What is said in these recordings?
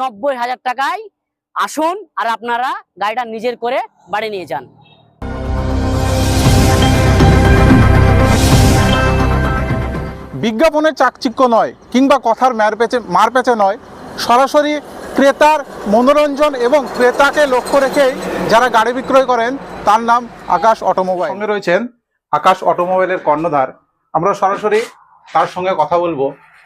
নব্বই হাজার টাকায় আসুন আর আপনারা গাড়িটা নিজের করে বাড়ি নিয়ে যান। বিজ্ঞাপনের চাকচিক্য নয় কিংবা কথার ম্যারপেচে মারপেচে নয় সরাসরি ক্রেতার মনোরঞ্জন এবং ক্রেতাকে লক্ষ্য রেখেই যারা গাড়ি বিক্রয় করেন তার নাম আকাশ অটোমোবাইল। সঙ্গে রয়েছেন আকাশ অটোমোবাইলের কর্ণধার। আমরা সরাসরি তার সঙ্গে কথা বলব।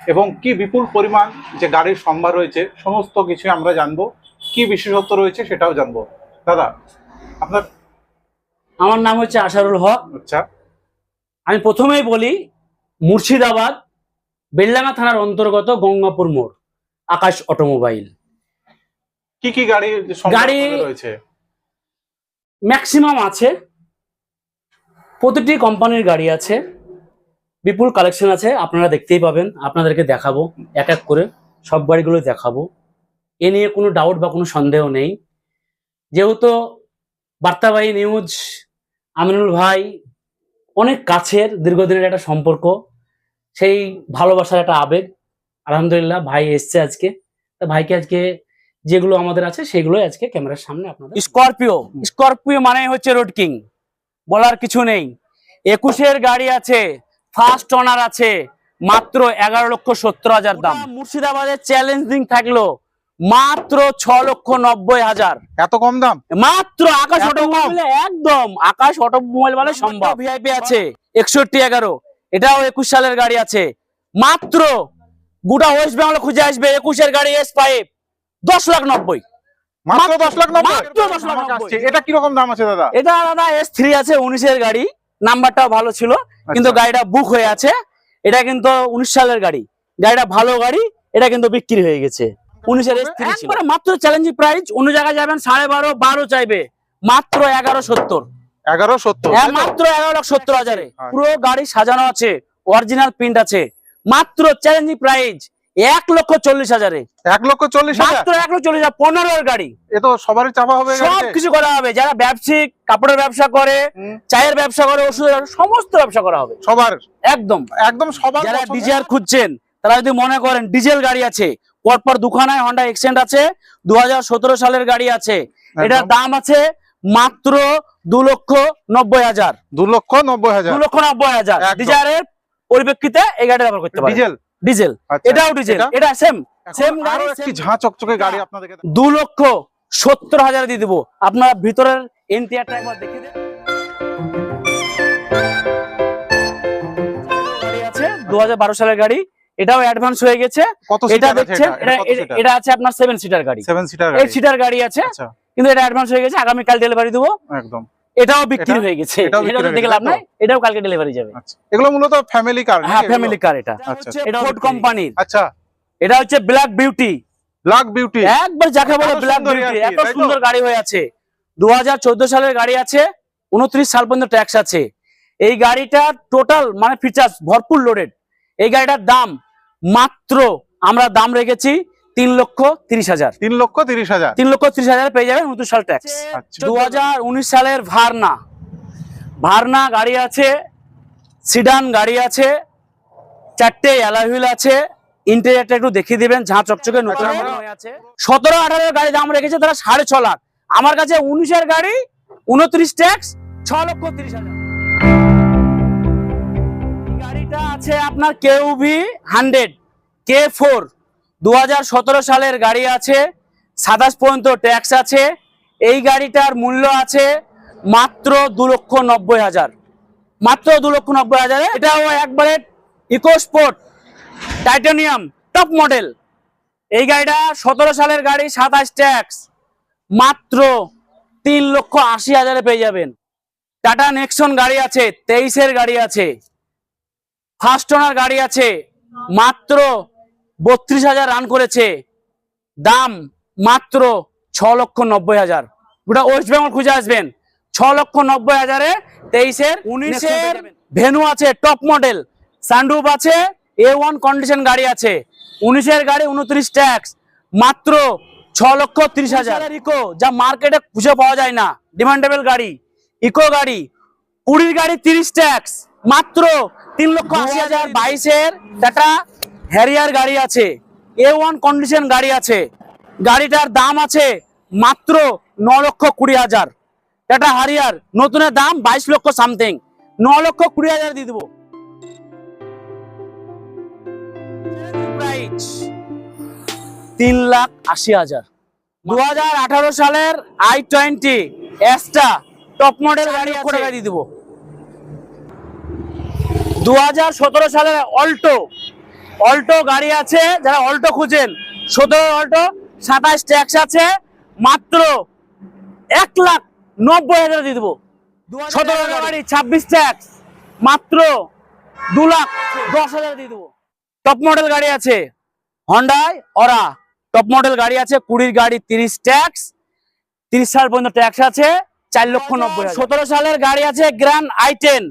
এবং কি বিপুল পরিমাণ যে গাড়ির সম্ভার রয়েছে সমস্ত কিছু আমরা জানব। কি বিশেষত্ব রয়েছে সেটাও জানব। দাদা আপনার আমার নাম হচ্ছে আশারুল হক। আচ্ছা। আমি প্রথমেই বলি মুর্শিদাবাদ বেলডাঙ্গা থানার অন্তর্গত গঙ্গাপুর মোড় আকাশ অটোমোবাইল। কি কি গাড়ি গাড়ি- রয়েছে। ম্যাক্সিমাম আছে। প্রতিটি কোম্পানির গাড়ি আছে। বিপুল কালেকশন আছে আপনারা দেখতেই পাবেন। আপনাদেরকে দেখাবো এক এক করে সব গাড়িগুলো দেখাবো। এ নিয়ে কোনো ডাউট বা কোনো সন্দেহ নেই। যেহেতু বার্তাবাহী নিউজ আমিনুল ভাই অনেক কাছের দীর্ঘদিনের একটা সম্পর্ক সেই ভালোবাসার একটা আবেগ আলহামদুলিল্লাহ ভাই এসছে আজকে। তা ভাইকে আজকে যেগুলো আমাদের আছে সেগুলোই আজকে ক্যামেরার সামনে আপনাদের স্করপিও স্করপিও মানে হচ্ছে রোড কিং বলার কিছু নেই। একুশের গাড়ি আছে ফার্স্ট অনার আছে মাত্র এগারো লক্ষ সত্তর হাজার দাম। মুর্শিদাবাদের চ্যালেঞ্জিং থাকল মাত্র ছ লক্ষ নব্বই হাজার। এত কম দাম? মাত্র আকাশ অটোমোবাইল একদম আকাশ অটোমোবাইল বলে সম্ভব। ভিআইপি আছে একষট্টি এগারো এটাও একুশ সালের গাড়ি আছে। মাত্র গোটা ওয়েস্ট বেঙ্গল খুঁজে আসবে একুশের গাড়ি এস ফাইভ দশ লাখ নব্বই। মাত্র দশ লাখ নব্বই? মাত্র 10 লাখ আমাকে নব্বই। আসছে। এটা কীরকম দাম আছে দাদা? এটা দাদা এস থ্রি আছে উনিশের গাড়ি। নাম্বারটাও ভালো ছিল। কিন্তু আচ্ছা। গাড়িটা বুক হয়ে আছে। এটা কিন্তু উনিশ সালের গাড়ি। গাড়িটা ভালো গাড়ি এটা কিন্তু বিক্রি হয়ে গেছে। উনিশের মাত্র চ্যালেঞ্জিং প্রাইস অন্য জায়গায় যাবেন সাড়ে বারো বারো চাইবে। মাত্র এগারো সত্তর। এগারো সত্তর? হ্যাঁ মাত্র এগারো লাখ সত্তর হাজারে। আচ্ছা। পুরো গাড়ি সাজানো আছে অরিজিনাল প্রিন্ট আছে। মাত্র চ্যালেঞ্জিং প্রাইস এক লক্ষ চল্লিশ হাজারে। এক লক্ষ চল্লিশ মাত্র এক লক্ষ চল্লিশ হাজার পনেরোর গাড়ি। এ তো সবারই চাপা হবে সব কিছু করা হবে। যারা ব্যবসায়িক কাপড়ের ব্যবসা করে চায়ের ব্যবসা করে ওষুধের সমস্ত ব্যবসা করা হবে। সবার। একদম। একদম সবার যারা ডিজেল খুঁজছেন তারা যদি মনে করেন ডিজেল গাড়ি আছে পরপর দুখানায় হন্ডা এক্সেন্ট আছে দু হাজার সতেরো সালের গাড়ি আছে এটার দাম আছে মাত্র দু লক্ষ নব্বই হাজার। দু লক্ষ নব্বই হাজার। দু লক্ষ নব্বই হাজার। ডিজায়ারের পরিপ্রেক্ষিতে এই গাড়ি ব্যবহার করতে পারে ডিজেল? ডিজেল। আচ্ছা, এটাও ডিজেল। এটা? সেম সেম গাড়ি ঝাঁ চকচকে গাড়ি আপনাদেরকে দু লক্ষ সত্তর হাজার দিয়ে দেবো। আপনারা ভিতরের এনটিআরটা একবার দেখে দেন। দু সালের গাড়ি। এটাও অ্যাডভান্স হয়ে গেছে। এটা দেখছেন? এটা? এটা আছে আপনার সেভেন সিটার গাড়ি। সেভেন সিটার সিটার গাড়ি আছে। আচ্ছা। কিন্তু এটা অ্যাডভান্স হয়ে গেছে। আগামীকাল ডেলিভারি দেবো। একদম। এটাও বিক্রি হয়ে গেছে। এটাও এটা নাই এটাও কালকে ডেলিভারি যাবে। আচ্ছা। এগুলো মূলত ফ্যামিলি কার হ্যাঁ ফ্যামিলি কার এটা। আচ্ছা। এটা ফোর্ড কোম্পানির আচ্ছা। এটা হচ্ছে ব্ল্যাক বিউটি ব্ল্যাক বিউটি একবার যাকে বলে ব্ল্যাক বিউটি এত সুন্দর গাড়ি হয়ে আছে। দু হাজার চোদ্দ সালের গাড়ি আছে উনত্রিশ সাল পর্যন্ত ট্যাক্স আছে। এই গাড়িটা টোটাল মানে ফিচার্স ভরপুর লোডেড এই গাড়িটার দাম মাত্র আমরা দাম রেখেছি তিন লক্ষ তিরিশ হাজার। তিন লক্ষ তিরিশ হাজার। তিন লক্ষ তিরিশ হাজার পেয়ে যাবেন উনত্রিশ সাল ট্যাক্স। আচ্ছা। দু হাজার উনিশ সালের ভারনা। ভারনা গাড়ি আছে সিডান গাড়ি আছে চারটে অ্যালাহুইল আছে ইন্টেরিয়ারটা একটু দেখিয়ে দিবেন ঝাঁ চকচকে নতুন আছে। সতেরো আঠারোর গাড়ি দাম রেখেছে তারা সাড়ে ছ লাখ। আমার কাছে উনিশের গাড়ি উনত্রিশ ট্যাক্স ছ লক্ষ তিরিশ হাজার। গাড়িটা আছে আপনার কেউভি হান্ড্রেড কে ফোর। দু হাজার সতেরো সালের গাড়ি আছে, সাতাশ পর্যন্ত ট্যাক্স আছে, এই গাড়িটার মূল্য আছে মাত্র দু লক্ষ নব্বই হাজার। মাত্র দু লক্ষ নব্বই হাজারে এটাও একবারে EcoSport, titanium, top model. এই গাড়িটা সতেরো সালের গাড়ি, সাতাশ ট্যাক্স, মাত্র তিন লক্ষ আশি হাজারে পেয়ে যাবেন। টাটা নেক্সন গাড়ি আছে, তেইশের গাড়ি আছে ফার্স্ট ওনার গাড়ি আছে, মাত্র বত্রিশ হাজার রান করেছে। দাম মাত্র ছ লক্ষ নব্বই হাজার। গোটা ওয়েস্ট বেঙ্গল খুঁজে আসবেন। ছ লক্ষ নব্বই হাজারে তেইশের উনিশের ভেনু আছে টপ মডেল সানরুফ আছে এ ওয়ান কন্ডিশন গাড়ি আছে। উনিশের গাড়ি উনত্রিশ ট্যাক্স মাত্র ছ লক্ষ ত্রিশ হাজার। ইকো যা মার্কেটে খুঁজে পাওয়া যায় না। ডিমান্ডেবল গাড়ি। ইকো গাড়ি। কুড়ির গাড়ি তিরিশ ট্যাক্স মাত্র তিন লক্ষ আশি হাজার বাইশের টাটা হ্যারিয়ার গাড়ি আছে এ ওয়ান কন্ডিশন গাড়ি আছে। গাড়িটার দাম আছে মাত্র ন লক্ষ কুড়ি হাজার। এটা হারিয়ার নতুনের দাম বাইশ লক্ষ সামথিং। ন লক্ষ কুড়ি হাজার দিয়ে দেবো। তিন লাখ আশি হাজার। দু হাজার আঠারো সালের আই টোয়েন্টি এসটা টপ মডেল গাড়ি টাকা দিয়ে দেবো। দু হাজার সতেরো সালের অল্টো অল্টো গাড়ি আছে যারা অল্টো খুঁজেন। সতেরো অল্টো সাতাশ ট্যাক্স আছে মাত্র এক লাখ নব্বই হাজার দিয়ে দেবো। সতেরো গাড়ি ছাব্বিশ ট্যাক্স মাত্র দু লাখ দশ হাজার দিয়ে দেবো। টপ মডেল গাড়ি আছে হন্ডাই অরা। টপ মডেল গাড়ি আছে কুড়ির গাড়ি তিরিশ ট্যাক্স তিরিশ সাল পর্যন্ত ট্যাক্স আছে চার লক্ষ নব্বই সতেরো সালের গাড়ি আছে গ্র্যান্ড আই টেন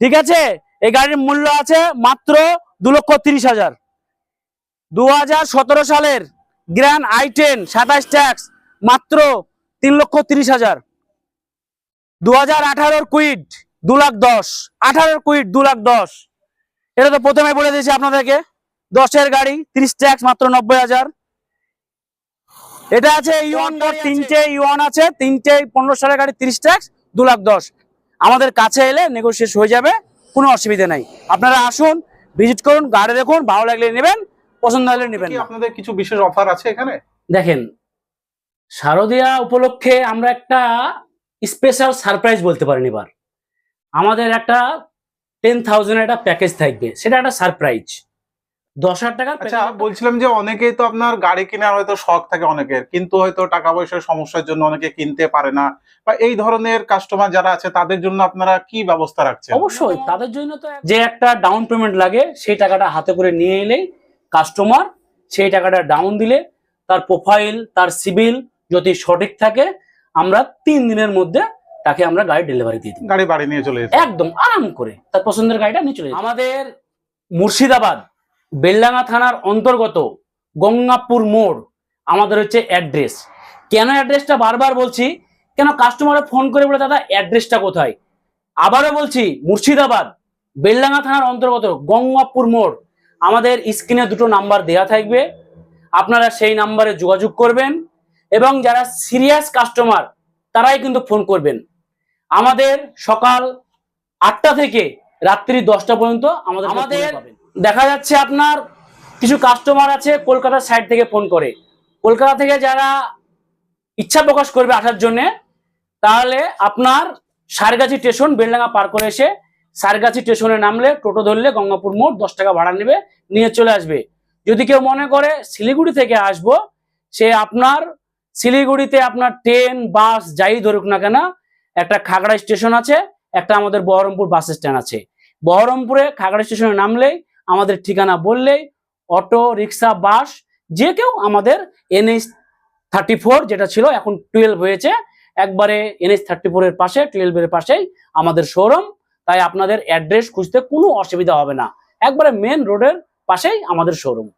ঠিক আছে? এই গাড়ির মূল্য আছে মাত্র দু লক্ষ তিরিশ হাজার। দু হাজার সতেরো সালের গ্র্যান্ড আই টেন সাতাশ ট্যাক্স মাত্র তিন লক্ষ তিরিশ হাজার। দু হাজার আঠারোর কুইড দু লাখ দশ। আঠারোর কুইড দু লাখ দশ। এটা তো প্রথমে বলে দিয়েছি আপনাদেরকে। দশের গাড়ি তিরিশ ট্যাক্স মাত্র নব্বই হাজার। এটা আছে ইউন তিনটে ইউন আছে তিনটে পনেরো সালের গাড়ি তিরিশ ট্যাক্স দু লাখ দশ। আমাদের কাছে এলে নেগোসিয়েট হয়ে যাবে কোনো অসুবিধা নাই। আপনারা আসুন ভিজিট করুন গাড়ি দেখুন ভালো লাগলে নেবেন পছন্দ হলে নেবেন কি আপনাদের কিছু বিশেষ অফার আছে এখানে? দেখেন শারদিয়া উপলক্ষে আমরা একটা স্পেশাল সারপ্রাইজ বলতে পারেন এবার। আমাদের একটা টেন থাউজেন্ড একটা প্যাকেজ থাকবে সেটা একটা সারপ্রাইজ দশ হাজার টাকার আচ্ছা বলছিলাম যে অনেকেই তো আপনার গাড়ি কেনার হয়তো শখ থাকে অনেকের কিন্তু হয়তো টাকা পয়সার সমস্যার জন্য অনেকে কিনতে পারে না। বা এই ধরনের কাস্টমার যারা আছে তাদের জন্য আপনারা কি ব্যবস্থা রাখছেন? অবশ্যই তাদের জন্য তো যে একটা ডাউন পেমেন্ট লাগে সেই টাকাটা হাতে করে নিয়ে এলেই কাস্টমার সেই টাকাটা ডাউন দিলে তার প্রোফাইল তার সিভিল যদি সঠিক থাকে আমরা তিন দিনের মধ্যে তাকে আমরা গাড়ি ডেলিভারি দিয়ে দিই গাড়ি বাড়ি নিয়ে চলে যেতে একদম আরাম করে তার পছন্দের গাড়িটা নিয়ে চলে আমাদের মুর্শিদাবাদ বেলডাঙ্গা থানার অন্তর্গত গঙ্গাপুর মোড় আমাদের হচ্ছে অ্যাড্রেস কেন অ্যাড্রেসটা বারবার বলছি? কেন কাস্টমারে ফোন করে বলে দাদা অ্যাড্রেসটা কোথায়? আবারও বলছি মুর্শিদাবাদ বেলডাঙ্গা থানার অন্তর্গত গঙ্গাপুর মোড় আমাদের স্ক্রিনে দুটো নাম্বার দেয়া থাকবে। আপনারা সেই নাম্বারে যোগাযোগ করবেন এবং যারা সিরিয়াস কাস্টমার তারাই কিন্তু ফোন করবেন। আমাদের সকাল আটটা থেকে রাত্রি দশটা পর্যন্ত আমাদের আমাদের দেখা যাচ্ছে আপনার কিছু কাস্টমার আছে কলকাতার সাইড থেকে ফোন করে। কলকাতা থেকে যারা ইচ্ছা প্রকাশ করবে আসার জন্য, তাহলে আপনার সারগাছি স্টেশন বেলডাঙ্গা পার করে এসে সারগাছি স্টেশনে নামলে, টোটো ধরলে গঙ্গাপুর মোড় দশ টাকা ভাড়া নেবে, নিয়ে চলে আসবে। যদি কেউ মনে করে শিলিগুড়ি থেকে আসব, সে আপনার শিলিগুড়িতে আপনার ট্রেন বাস যাই ধরুক না কেন, একটা খাগড়া স্টেশন আছে, একটা আমাদের বহরমপুর বাস স্ট্যান্ড আছে। বহরমপুরে খাগড়া স্টেশনে নামলেই আমাদের ঠিকানা বললেই অটো, রিক্সা, বাস, যে কেউ আমাদের এনএইচ থার্টি ফোর যেটা ছিল এখন টুয়েলভ হয়েছে, একবারে এনএইচ থার্টি ফোর এর পাশে টুয়েলভ এর পাশেই আমাদের শোরুম তাই আপনাদের অ্যাড্রেস খুঁজতে কোনো অসুবিধা হবে না। একবারে মেন রোডের পাশেই আমাদের শোরুম